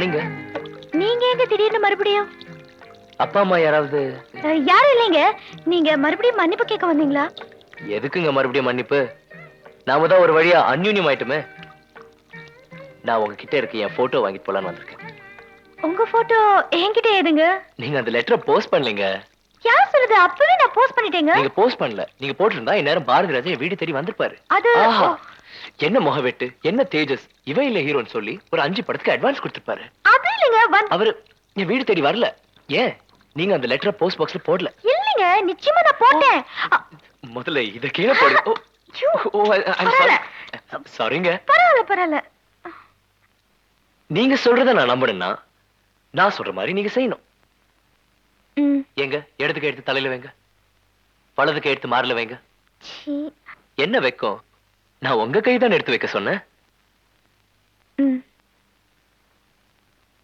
மார்னிங்க நீங்க எங்க திடீர்னு மறுபடியும்? அப்பா அம்மா யாராவது? யாரும் இல்லைங்க. நீங்க மறுபடியும் மன்னிப்பு கேட்க வந்தீங்களா? எதுக்குங்க மறுபடியும் மன்னிப்பு? நாம தான் ஒரு வழியா அந்யூன்யம் ஆயிட்டுமே. நான் உங்ககிட்ட இருக்க என் போட்டோ வாங்கிட்டு போலான்னு வந்திருக்கேன். உங்க போட்டோ என்கிட்ட ஏதுங்க நீங்க அந்த லெட்டரை போஸ்ட் பண்ணலீங்க. யார் சொல்லுது? அப்பவே நான் போஸ்ட் பண்ணிட்டேங்க. நீங்க போஸ்ட் பண்ணல. நீங்க போட்டிருந்தா இந்நேரம் பாரதி ராஜா என் வீடு தேடி வந்திருப்பாரு. அது என்ன முகவெட்டு? என்ன தேஜஸ்? இவன் இல்ல ஹீரோன்னு சொல்லி ஒரு அஞ்சு படத்துக்கு அட்வான்ஸ் கொடுத்திருப்பாரு. அது இல்லைங்க அவரு என் வீடு தேடி வரல. ஏன்? நீங்க அந்த லெட்டரை போஸ்ட் பாக்ஸ்ல போடல. இல்லைங்க நிச்சயமா நான் போட்டேன். அ- முதல்ல இத கீழே போடு. ஓ, ஐயோ, ஓ, I'm sorry. சாரிங்க பரவாயில்ல பரவாயில்ல. நீங்க சொல்றத நான் நம்பணும்னா நான் சொல்ற மாதிரி நீங்க செய்யணும். ம், எங்க இடத்துக்கு எடுத்து தலையில வைங்க. வலதுக்கு எடுத்து மாறல வைங்க. சீ, என்ன வைக்கும்? நான் உங்க கை தான் எடுத்து வைக்க சொன்னேன்.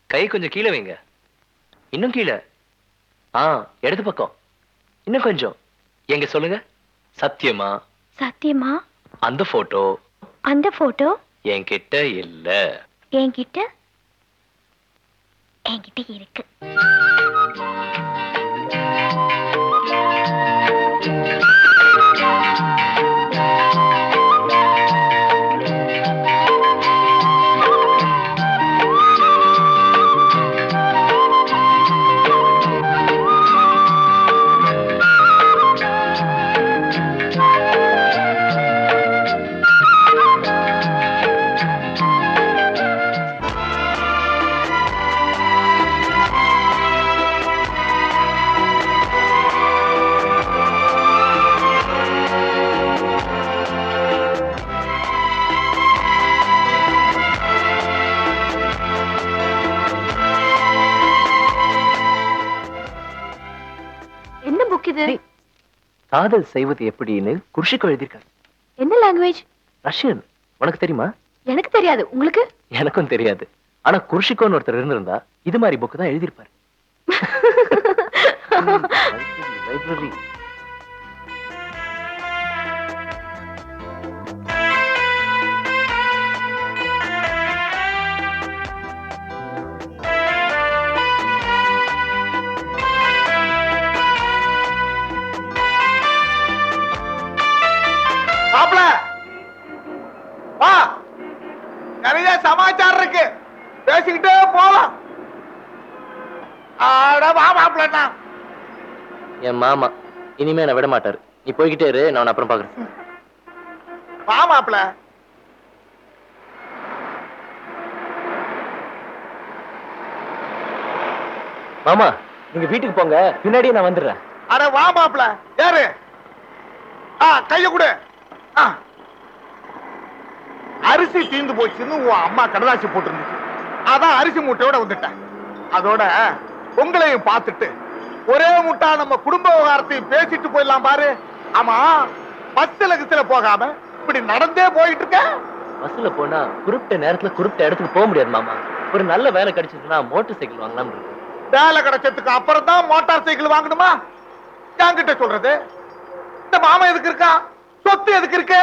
கை கொஞ்சம் கீழே வைங்க. இன்னும் கீழே. ஆ இடது பக்கம். இன்னும் கொஞ்சம். எங்க சொல்லுங்க? சத்தியமா? சத்தியமா? அந்த போட்டோ அந்த போட்டோ என்கிட்ட இல்ல. என்கிட்ட? என்கிட்ட இருக்கு. காதல் செய்வது எப்படின்னு குருஷிக்கு எழுதியிருக்காரு என்ன லாங்குவேஜ் ரஷ்யன் உனக்கு தெரியுமா எனக்கு தெரியாது உங்களுக்கு எனக்கும் தெரியாது ஆனா குருஷிக்கோன்னு ஒருத்தர் இருந்திருந்தா இது மாதிரி புக் தான் எழுதியிருப்பாரு லைப்ரரி மாப்பிள. வா. நிறைய சமாச்சாரம் இருக்கு. பேசிக்கிட்டே போலாம். ஆட வா மாப்பிளண்ணா. என் மாமா இனிமே நான் விட மாட்டாரு. நீ போய்கிட்டே இரு நான் அப்புறம் பாக்குறேன். வா மாப்பிள. மாமா நீங்க வீட்டுக்கு போங்க. பின்னாடியே நான் வந்துடுறேன். அட வா மாப்பிள. யாரு ஆ கைய கொடு. அரிசி தீந்து போச்சுன்னு உன் அம்மா கடதாசி போட்டிருந்துச்சு. அதான் அரிசி மூட்டையோட வந்துட்டேன். அதோட உங்களையும் பார்த்துட்டு ஒரே முட்டா நம்ம குடும்ப விவகாரத்தையும் பேசிட்டு போயிடலாம் பாரு. ஆமா பஸ்ல கிஸ்ல போகாம இப்படி நடந்தே போயிட்டு இருக்க. பஸ்ல போனா குறிப்பிட்ட நேரத்துல குறிப்பிட்ட இடத்துக்கு போக முடியாது மாமா. ஒரு நல்ல வேலை கிடைச்சதுன்னா மோட்டார் சைக்கிள் இருக்கேன் வேலை கிடைச்சதுக்கு அப்புறம் தான் மோட்டார் சைக்கிள் வாங்கணுமா? என்கிட்ட சொல்றது. இந்த மாமா எதுக்கு இருக்கா? சொத்து எதுக்கு இருக்கு?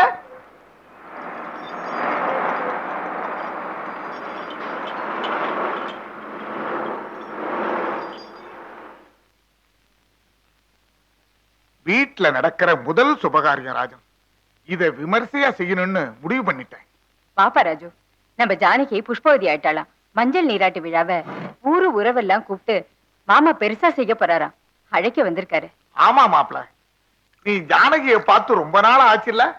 வீட்ல நடக்கிற முதல் சுபகாரியம் ராஜன். இத விமர்சையா செய்யணும்னு முடிவு பண்ணிட்டேன். பாப்பா ராஜு நம்ம ஜானகி புஷ்பவதி ஆயிட்டாளாம். மஞ்சள் நீராட்டு விழாவை ஊரு உறவெல்லாம் கூப்பிட்டு மாமா பெருசா செய்ய போறாராம். அழைக்க வந்திருக்காரு. ஆமா மாப்ள நீ ஜானகிய பார்த்து ரொம்ப நாள் ஆச்சுல்ல?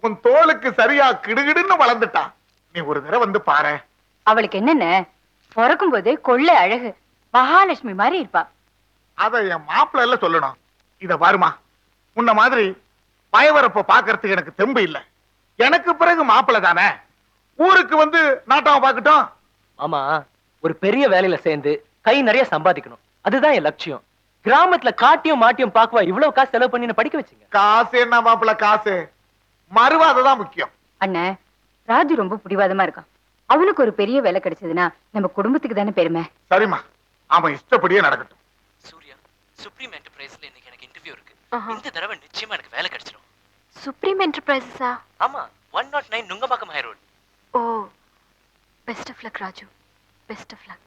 உன் தோலுக்கு சரியா கிடுகிடுன்னு வளர்ந்துட்டா. நீ ஒரு தடவை வந்து பாரு. அவளுக்கு என்னென்ன? பிறக்கும் போதே கொள்ளை அழகு. மகாலட்சுமி மாதிரி இருப்பா. அத என் மாப்பிள்ள எல்லாம் சொல்லணும். இத பாருமா. உன்ன மாதிரி பயவரப்ப பாக்குறதுக்கு எனக்கு தெம்பு இல்ல. எனக்கு பிறகு மாப்பிள்ள தானே. ஊருக்கு வந்து நாட்டாம பாக்கட்டும் ஆமா ஒரு பெரிய வேலையில சேர்ந்து கை நிறைய சம்பாதிக்கணும். அதுதான் என் லட்சியம். கிராமத்துல காட்டியும் மாட்டியும் பாக்குவா இவ்வளவு காசு செலவு பண்ணி படிக்க வச்சுங்க. காசு என்ன மாப்பிள்ள காசு? மறுவாதை தான் முக்கியம். அண்ணன் ராஜு ரொம்ப பிடிவாதமா இருக்கான். அவனுக்கு ஒரு பெரிய வேலை கிடைச்சதுன்னா நம்ம குடும்பத்துக்கு தானே பெருமை. சரிம்மா அவன் இஷ்டப்படியே நடக்கட்டும். சூர்யா சுப்ரீம் என்டர்பிரைஸ்ல இன்னைக்கு எனக்கு இன்டர்வியூ இருக்கு. இந்த தடவை நிச்சயமா எனக்கு வேலை கிடைச்சிடும் சுப்ரீம் என்டர்பிரைசஸா ஆமா one nought nine Nungambakkam high road oh best of luck Raju. Best of luck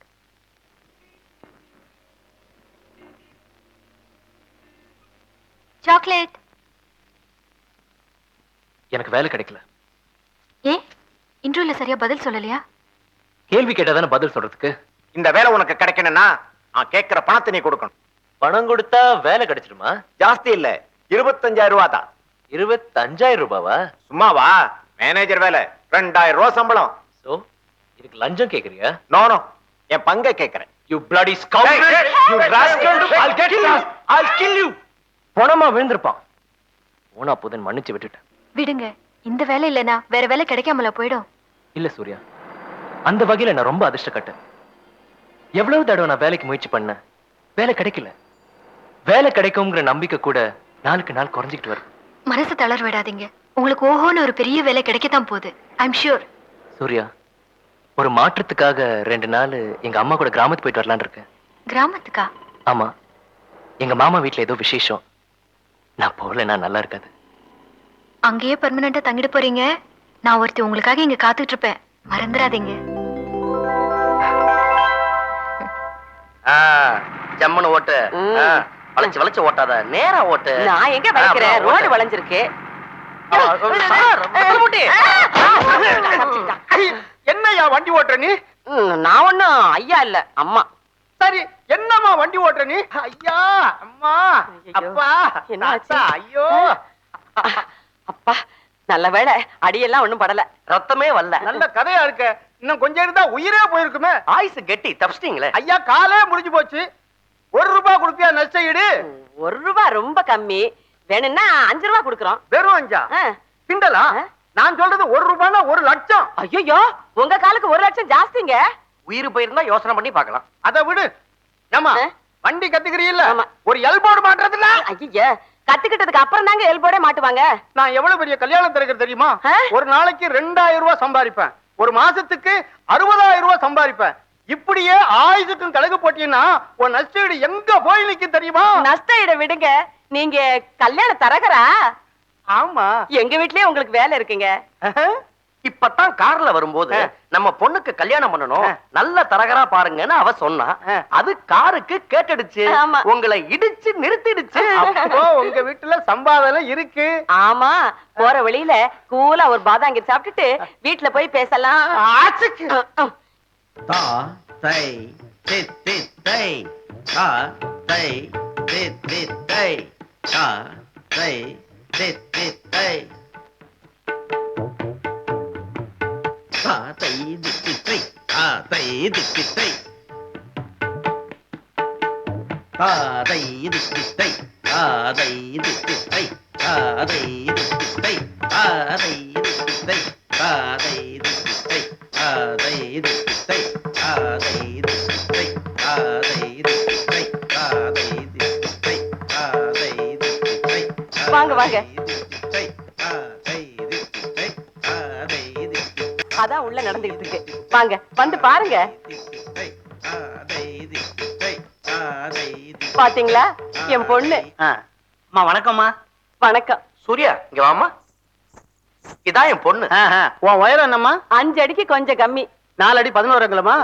chocolate. எனக்கு வேலை கிடைக்கல. ஏ இன்டர்வியூல சரியா பதில் சொல்லலையா? கேள்வி கேட்டாதானே பதில் சொல்றதுக்கு? இந்த வேலை உனக்கு கிடைக்கணும்னா நான் கேட்கிற பணத்தை நீ கொடுக்கணும். பணம் கொடுத்தா வேலை கிடைச்சிடுமா ஜாஸ்தி இல்ல இருபத்தஞ்சாயிரம் ரூபா தான் இருபத்தஞ்சாயிரம் ரூபாவா? சும்மாவா? மேனேஜர் வேலை ரெண்டாயிரம் ரூபா சம்பளம். சோ இதுக்கு லஞ்சம் கேக்குறியா? நோனோ என் பங்கை கேட்கிறேன் you bloody scoundrel! Hey, hey, you hey, rascal! hey, hey, I'll பணமா விழுந்திருப்பான். போனா போதுன்னு மன்னிச்சு விட்டுட்டேன் விடுங்க. இந்த வேலை இல்லனா வேற வேலை கிடைக்காமல போயிடும்? இல்ல சூர்யா. அந்த வகையில நான் ரொம்ப அதிர்ஷ்டக்கட்டேன். எவ்வளவு தடவை நான் வேலைக்கு முயற்சி பண்ணேன்? வேலை கிடைக்கல. வேலை கிடைக்குங்கிற நம்பிக்கை கூட நாளுக்கு நாள் குறைஞ்சிக்கிட்டு வருது. மனசு தளர விடாதீங்க. உங்களுக்கு ஓஹோன்னு ஒரு பெரிய வேலை கிடைக்கத்தான் போகுது. ஐம் ஷூர் சூர்யா ஒரு மாற்றத்துக்காக ரெண்டு நாள் எங்க அம்மா கூட கிராமத்துக்கு போயிட்டு வரலான்னு இருக்கேன். கிராமத்துக்கா? ஆமா. எங்க மாமா வீட்ல ஏதோ விசேஷம். நான் போகலன்னா நல்லா இருக்காது அங்கேயே பெர்மனண்டா தங்கிட்டு போறீங்க நான் ஒருத்தி உங்களுக்காக இங்க காத்துட்டு இருப்பேன் மறந்துடாதீங்க ஜம்முன்னு ஓட்டு வளைச்சு வளைச்சு ஓட்டாத நேரா ஓட்டு நான் எங்க வளைக்கிறேன் ரோடு. வளைஞ்சிருக்கு. என்னய்யா வண்டி ஓட்டுற நீ நான் ஒண்ணும் ஐயா இல்ல அம்மா சரி என்னம்மா வண்டி ஓட்டுற நீ? ஐயா அம்மா அப்பா என்ன ஆச்சு? தாத்தா, ஐயோ. அப்பா நல்ல வேளை அடியெல்லாம் ஒண்ணும் படல. ரத்தமே வரல. நல்ல கதையா இருக்க. இன்னும் கொஞ்சம் இருந்தா உயிரே போயிருக்குமே. ஆயுசு கெட்டி தப்பிச்சிட்டீங்களே? ஐயா காலே முடிஞ்சு போச்சு. ஒரு ரூபாய் கொடுப்பியா நஷ்ட ஈடு? ஒரு ரூபா ரொம்ப கம்மி. வேணும்னா அஞ்சு ரூபா கொடுக்குறோம். வெறும் அஞ்சா? கிண்டலா? நான் சொல்றது ஒரு ரூபாய்னா ஒரு லட்சம். ஐயோ உங்க காலுக்கு ஒரு லட்சம் ஜாஸ்திங்க. உயிர் போயிருந்தா யோசனை பண்ணி பார்க்கலாம். அதை விடு. ஏமா ஆ? வண்டி கத்துக்கிறீல்ல. ஒரு எல்போர்டு மாட்டுறதுல ஐயா கத்துக்கிட்டதுக்கு அப்புறம் தாங்க எல்போடே மாட்டுவாங்க. நான் எவ்வளவு பெரிய கல்யாணம் திறக்கிறது தெரியுமா? ஒரு நாளைக்கு ரெண்டாயிரம் ரூபாய் சம்பாதிப்பேன். ஒரு மாசத்துக்கு அறுபதாயிரம் ரூபாய் சம்பாதிப்பேன். இப்படியே ஆயுசுக்கும் கழகு போட்டீங்கன்னா உன் நஷ்டீடு எங்க போய் நிக்கும் தெரியுமா? நஷ்ட இட விடுங்க. நீங்க கல்யாண தரகரா? ஆமா. எங்க வீட்லயே உங்களுக்கு வேலை இருக்குங்க. இப்பதான் கார்ல வரும்போது. நம்ம பொண்ணுக்கு கல்யாணம் பண்ணணும். நல்ல தரகரா பாருங்கன்னு அவ சொன்னா. அது காருக்கு கேட்டுடுச்சு. உங்களை இடிச்சு நிறுத்திடுச்சு. அப்போ உங்க வீட்டுல சம்பாதனை இருக்கு. ஆமா. போற வழியில கூலா ஒரு பாதாங்கி சாப்பிட்டுட்டு வீட்ல போய் பேசலாம். ஆச்சுக்கு. தா தை தித் தித் தை தா தை. தித் தித் தை தா தை தித் தித் தை. தா தை தித் தித் தை தா தை. தித் தித் தை தா தை தித் தித் தை தா தை தித் தித் தை தா தை தித் தித் தை தா தை தித் தித் தை தா வாங்க, வாங்க. அதான் உள்ள நடந்துகிட்டு இருக்கு. வாங்க வந்து பாருங்க. பாத்தீங்களா? என் பொண்ணு. அம்மா வணக்கம்மா. வணக்கம். சூர்யா இங்க வாமா இதான் என் பொண்ணு. உன் உயரம் என்னம்மா? அஞ்சு அடிக்கு கொஞ்சம் கம்மி. நாலு அடி பதினோரு அங்கலமா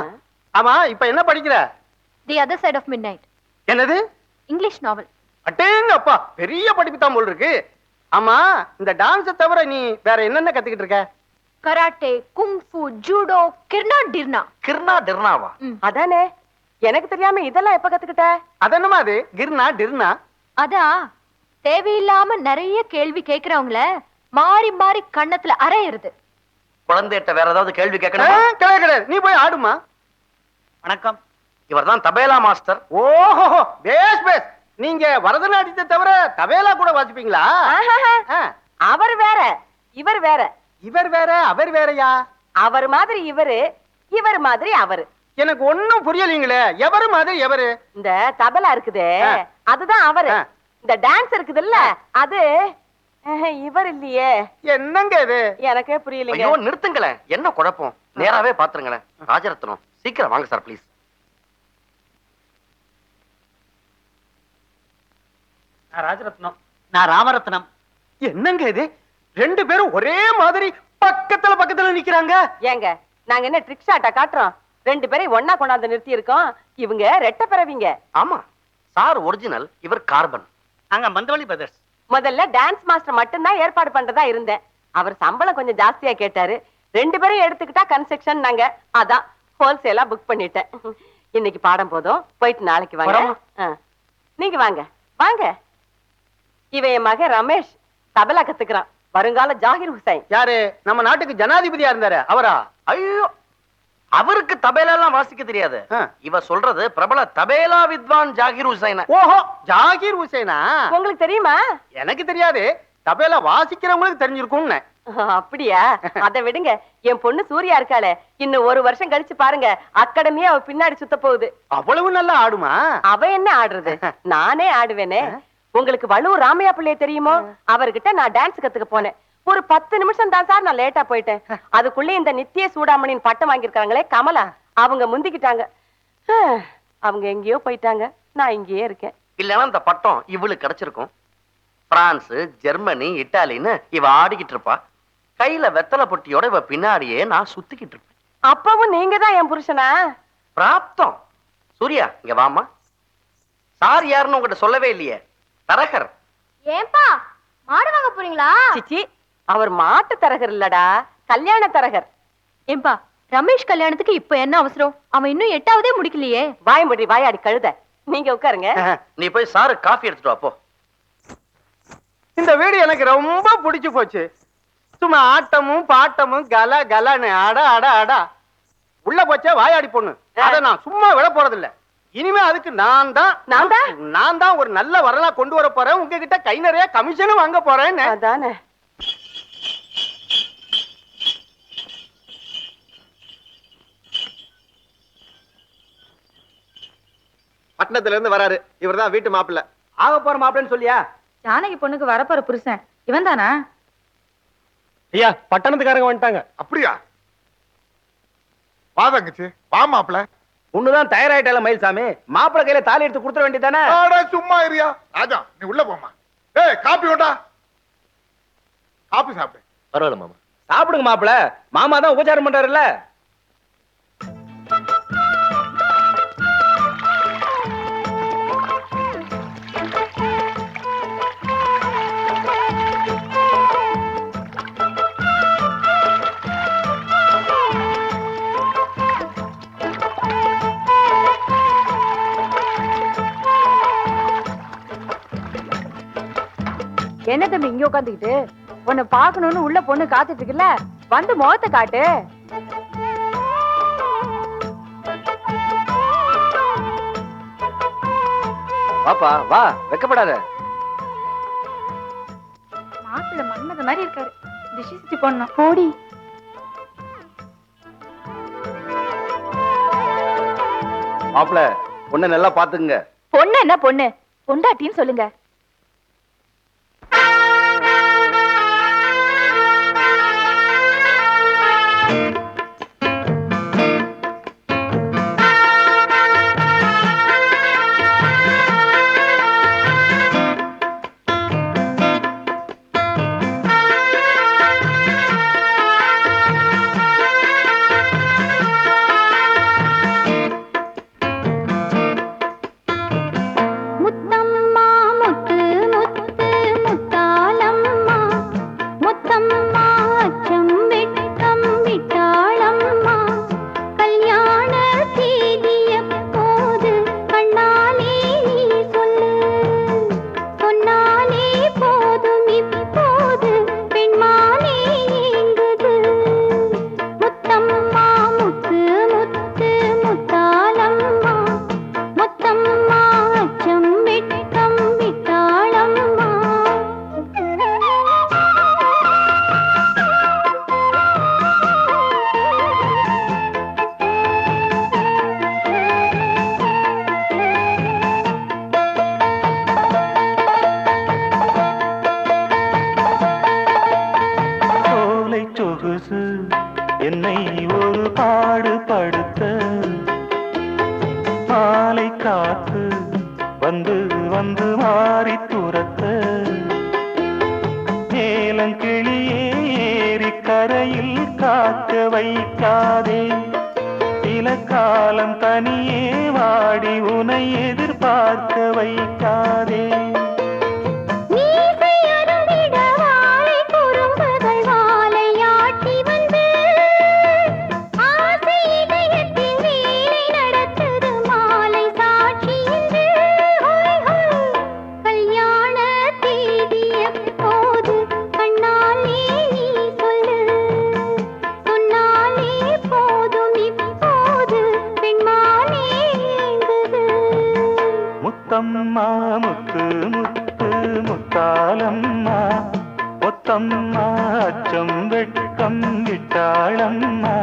ஆமா இப்ப என்ன படிக்கிற? The other side of midnight என்னது? இங்கிலீஷ் நாவல் அட்டேங்க அப்பா பெரிய படிப்பு தான் போல் இருக்கு. ஆமா இந்த டான்ஸை தவிர நீ வேற என்னென்ன கத்துக்கிட்டு இருக்க? கராட்டே குங்ஃபு ஜூடோ கிர்னா டிர்னா. கிருணா டிர்னாவா? அதானே? எனக்கு தெரியாம இதெல்லாம் எப்ப கத்துக்கிட்ட? அதென்னமா அது? கிர்னா டிர்னா? அதான் தேவையில்லாம நிறைய கேள்வி கேக்குறவங்கள மாறி மாறி கண்ணத்துல அரையிறது குழந்தைகிட்ட வேற ஏதாவது கேள்வி கேட்கணும் கிடையாது நீ போய் ஆடுமா? வணக்கம். இவர்தான் தபேலா மாஸ்டர். ஓஹோ பேஸ் பேஸ். நீங்க பரதநாட்டியத்தை தவிர தபேலா கூட வாசிப்பீங்களா? அவர் வேற இவர் வேற. இவர் வேற அவர் வேறயா? அவர் மாதிரி இவரு இவர் மாதிரி அவரு. எனக்கு ஒண்ணும் புரியலீங்களே எவரு மாதிரி எவரு? இந்த தபலா இருக்குதே. அதுதான் அவரு. இந்த டான்ஸ் இருக்குதுல்ல அது அஹ், இவர் இல்லையே. என்னங்க இது? எனக்கே புரியலைங்க. ஐயோ நிறுத்துங்களேன் என்ன குழப்பம்? நேராவே பாத்துருங்களேன். ராஜரத்னம். சீக்கிரம் வாங்க சார் ப்ளீஸ் ராஜரத்னம். நான் ராமரத்னம். என்னங்க இது? ரெண்டு பேரும் ஒரே மாதிரி பக்கத்துல பக்கத்துல நிக்கிறாங்க. ஏங்க நாங்க என்ன ட்ரிக் ஷாட்டா காட்டுறோம்? ரெண்டு பேரையும் ஒன்னா கொண்டாந்து நிறுத்தி இருக்கோம் இவங்க ரெட்ட பிறவிங்க. ஆமா சார் ஒரிஜினல் இவர் கார்பன். அங்க மந்தவழி பிரதர்ஸ் முதல்ல டான்ஸ் மாஸ்டர் மட்டும்தான் ஏற்பாடு பண்றதா இருந்தேன். அவர் சம்பளம் கொஞ்சம் ஜாஸ்தியா கேட்டாரு. ரெண்டு பேரும் எடுத்துக்கிட்டா கன்ஸ்ட்ரக்ஷன் நாங்க. அதான் ஹோல்சேலா புக் பண்ணிட்டேன். இன்னைக்கு பாடம் போதும். போயிட்டு நாளைக்கு வாங்க. நீங்க வாங்க. வாங்க. இவன் என் மகன் ரமேஷ். தபலா கத்துக்கிறான். வருங்கால ஜாகிர் ஹுசைன். யாரு? நம்ம நாட்டுக்கு ஜனாதிபதியா இருந்தாரு. அவரா? ஐயோ! அவருக்கு தபேலா எல்லாம் வாசிக்க தெரியாது. இவ சொல்றது பிரபல தபேலா வித்வான் ஜாகிர் ஹுசைன. ஓஹோ! ஜாகிர் ஹுசைனா? உங்களுக்கு தெரியுமா? எனக்கு தெரியாது. தபேலா வாசிக்கிறவங்களுக்கு தெரிஞ்சிருக்கும்னு. அப்படியா? அதை விடுங்க. என் பொண்ணு சூர்யா இருக்காளே. இன்னும் ஒரு வருஷம் கழிச்சு பாருங்க. அகாடமியா அவ பின்னாடி சுத்த போகுது. அவ்வளவு நல்லா ஆடுமா? அவ என்ன ஆடுறது? நானே ஆடுவேனே. உங்களுக்கு வள்ளுவர் ராமையா பிள்ளைய தெரியுமோ? அவர்கிட்ட நான் டான்ஸ் கத்துக்க போனேன். ஒரு பத்து நிமிஷம் தான் சார் நான் லேட்டா போயிட்டேன். அதுக்குள்ள இந்த நித்திய சூடாமணியின் பட்டம் வாங்கியிருக்காங்களே கமலா அவங்க முந்திக்கிட்டாங்க. அவங்க எங்கேயோ போயிட்டாங்க. நான் இங்கேயே இருக்கேன். இல்லைன்னா இந்த பட்டம் இவளுக்கு கிடைச்சிருக்கும். பிரான்ஸ் ஜெர்மனி இட்டாலின்னு இவ ஆடிக்கிட்டு இருப்பா. கையில வெத்தலை பொட்டியோட இவ பின்னாடியே நான் சுத்திக்கிட்டு இருப்பேன். அப்பவும் நீங்க தான் என் புருஷனா? பிராப்தம். சூர்யா இங்க வாமா சார் யாருன்னு உங்ககிட்ட சொல்லவே இல்லையே. தரகர். ஏன்பா மாடு வாங்க போறீங்களா? சிச்சி அவர் மாட்டு தரகர் இல்லடா கல்யாண தரகர். ஏன்பா ரமேஷ் கல்யாணத்துக்கு இப்ப என்ன அவசரம்? அவன் இன்னும் எட்டாவதே முடிக்கலையே. வாய் முடி வாயாடி கழுத. நீங்க உட்காருங்க. நீ போய் சாரு காஃபி எடுத்துட்டு வா போ. இந்த வீடு எனக்கு ரொம்ப பிடிச்சு போச்சு. சும்மா ஆட்டமும் பாட்டமும் கல கலன்னு அட அட அடா. உள்ள போச்சே வாயாடி பொண்ணு. அத நான் சும்மா விட போறது இல்ல இனிமே அதுக்கு நான் தான் நான் தான்? நான் தான் ஒரு நல்ல வரலா கொண்டு வர போறேன். உங்ககிட்ட கை நிறைய கமிஷனும் வாங்க போறேன்னு. அதானே. பட்டணத்துல இருந்து வராரு இவர்தான் வீட்டு மாப்பிள்ளை. ஆக போற மாப்பிள்ளைன்னு சொல்லியா? ஜானகி பொண்ணுக்கு வரப்போற புருஷன். இவன் தானா? ஐயா பட்டணத்துக்காரங்க வந்துட்டாங்க. அப்படியா? வா தங்கச்சி வா மாப்பிள்ள. ஒண்ணுதான் தயாராயிட்டால மயில்சாமி. மாப்பிள்ளை கையில தாலி எடுத்து கொடுத்துட வேண்டியதானே அட சும்மா இருயா. ராஜா நீ உள்ள போமா ஏய் காப்பி வேண்டா காப்பி சாப்பிடு. பரவாயில்ல மாமா. சாப்பிடுங்க மாப்பிள்ள. மாமா தான் உபச்சாரம் பண்றாருல்ல. என்ன தம்பி இங்க உட்காந்துக்கிட்டு உன்னை பாக்கணும்னு உள்ள பொண்ணு காத்துட்டு இருக்குல்ல? வந்து முகத்தை காட்டு. வாப்பா வா வெக்கப்படாத. மாப்பிள்ள மன்னத மாதிரி இருக்காரு. திஷி சுத்தி பொண்ணு. போடி. மாப்பிள்ள பொண்ணை நல்லா பாத்துக்குங்க பொண்ணு என்ன பொண்ணு? பொண்டாட்டின்னு சொல்லுங்க. விட்டாளம்மா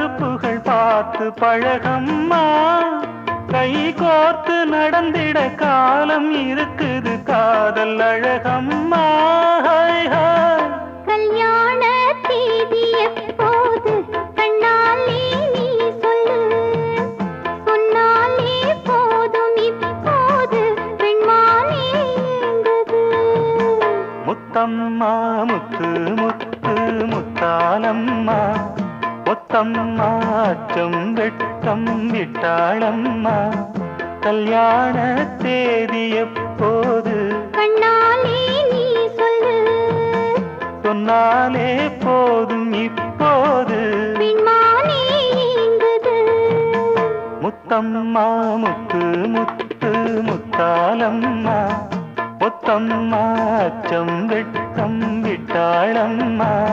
கருப்புகள் பார்த்து பழகம்மா. கை கோர்த்து நடந்திட காலம் இருக்குது காதல் அழகம்மா. கல்யாண தேதி எப்போது? கண்ணாலே நீ சொல்லு. சொன்னாலே போதும் இப்போது. பெண்மானே ஏங்குது முத்தம்மா முத்து முத்து முத்தாலம்மா அச்சம் வெட்கம் விட்டாளம்மா. கல்யாண தேதி எப்போது? கண்ணாலே நீ சொல்லு. சொன்னாலே போதும் இப்போது. முத்தம்மா முத்து முத்து முத்தாலம்மா முத்தம்மா அச்சம் வெட்கம் விட்டாளம்மா.